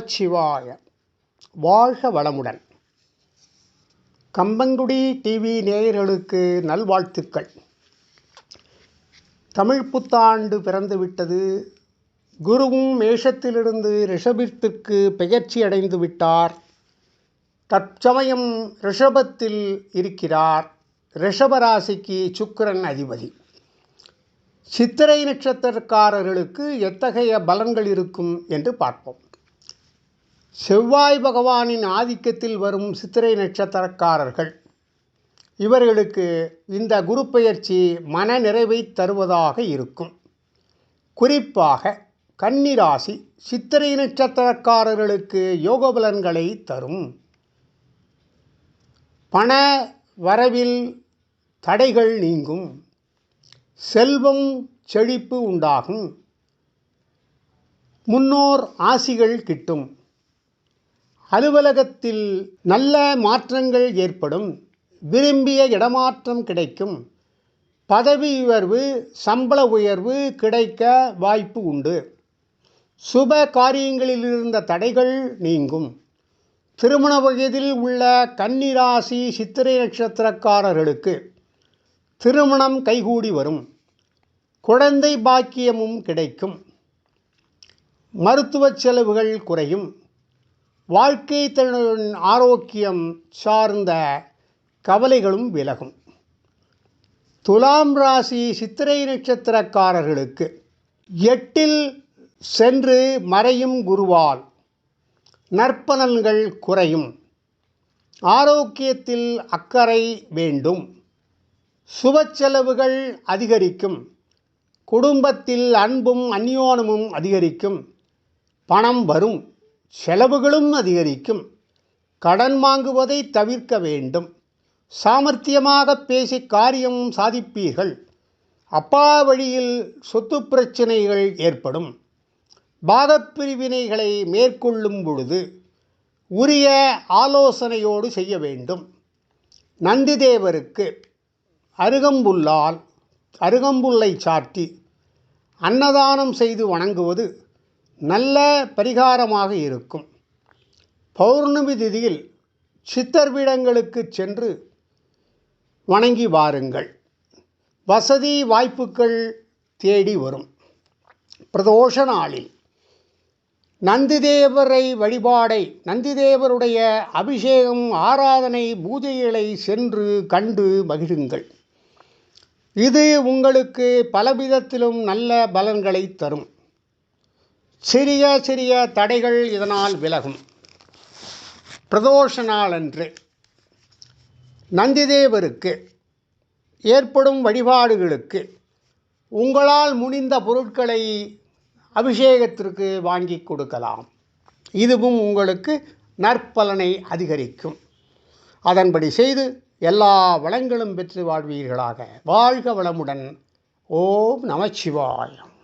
சிவாய. வாழ்க வளமுடன். கம்பங்குடி டிவி நேயர்களுக்கு நல்வாழ்த்துக்கள். தமிழ் புத்தாண்டு பிறந்துவிட்டது. குருவும் மேஷத்திலிருந்து ரிஷபத்திற்கு பெயர்ச்சி அடைந்து விட்டார். தற்சமயம் ரிஷபத்தில் இருக்கிறார். ரிஷபராசிக்கு சுக்கிரன் அதிபதி. சித்திரை நட்சத்திரக்காரர்களுக்கு எத்தகைய பலன்கள் இருக்கும் என்று பார்ப்போம். செவ்வாய் பகவானின் ஆதிக்கத்தில் வரும் சித்திரை நட்சத்திரக்காரர்கள். இவர்களுக்கு இந்த குரு பெயர்ச்சி மன நிறைவை தருவதாக இருக்கும். குறிப்பாக கன்னிராசி சித்திரை நட்சத்திரக்காரர்களுக்கு யோக பலன்களை தரும். பண வரவில் தடைகள் நீங்கும். செல்வம் செழிப்பு உண்டாகும். முன்னோர் ஆசிகள் கிட்டும். அலுவலகத்தில் நல்ல மாற்றங்கள் ஏற்படும். விரும்பிய இடமாற்றம் கிடைக்கும். பதவி உயர்வு சம்பள உயர்வு கிடைக்க வாய்ப்பு உண்டு. சுப காரியங்களில் இருந்த தடைகள் நீங்கும். திருமண வயதில் உள்ள கன்னிராசி சித்திரை நட்சத்திரக்காரர்களுக்கு திருமணம் கைகூடி வரும். குழந்தை பாக்கியமும் கிடைக்கும். மருத்துவ செலவுகள் குறையும். வாழ்க்கை தன்னுடன் ஆரோக்கியம் சார்ந்த கவலைகளும் விலகும். துலாம் ராசி சித்திரை நட்சத்திரக்காரர்களுக்கு எட்டில் சென்று மறையும் குருவால் நற்பலன்கள் குறையும். ஆரோக்கியத்தில் அக்கறை வேண்டும். சுப செலவுகள் அதிகரிக்கும். குடும்பத்தில் அன்பும் அந்யோனமும் அதிகரிக்கும். பணம் வரும். செலவுகளும் அதிகரிக்கும். கடன் வாங்குவதை தவிர்க்க வேண்டும். சாமர்த்தியமாக பேசி காரியம் சாதிப்பீர்கள். அப்பா வழியில் சொத்து பிரச்சனைகள் ஏற்படும். பாகப்பிரிவினைகளை மேற்கொள்ளும் பொழுது உரிய ஆலோசனையோடு செய்ய வேண்டும். நந்திதேவருக்கு அருகம்புல்லால் அருகம்புல்லை சாட்டி அன்னதானம் செய்து வணங்குவது நல்ல பரிகாரமாக இருக்கும். பௌர்ணமி திதியில் சித்தர் பீடங்களுக்கு சென்று வணங்கி வாருங்கள். வசதி வாய்ப்புகள் தேடி வரும். பிரதோஷ நாளில் நந்திதேவரை வழிபாடை நந்திதேவருடைய அபிஷேகம் ஆராதனை பூஜைகளை சென்று கண்டு மகிழுங்கள். இது உங்களுக்கு பலவிதத்திலும் நல்ல பலன்களை தரும். சிறிய சிறிய தடைகள் இதனால் விலகும். பிரதோஷ நாளன்று நந்திதேவருக்கு ஏற்படும் வழிபாடுகளுக்கு உங்களால் முடிந்த பொருட்களை அபிஷேகத்திற்கு வாங்கி கொடுக்கலாம். இதுவும் உங்களுக்கு நற்பலனை அதிகரிக்கும். அதன்படி செய்து எல்லா வளங்களும் பெற்று வாழ்வீர்களாக. வாழ்க வளமுடன். ஓம் நமச்சிவாயம்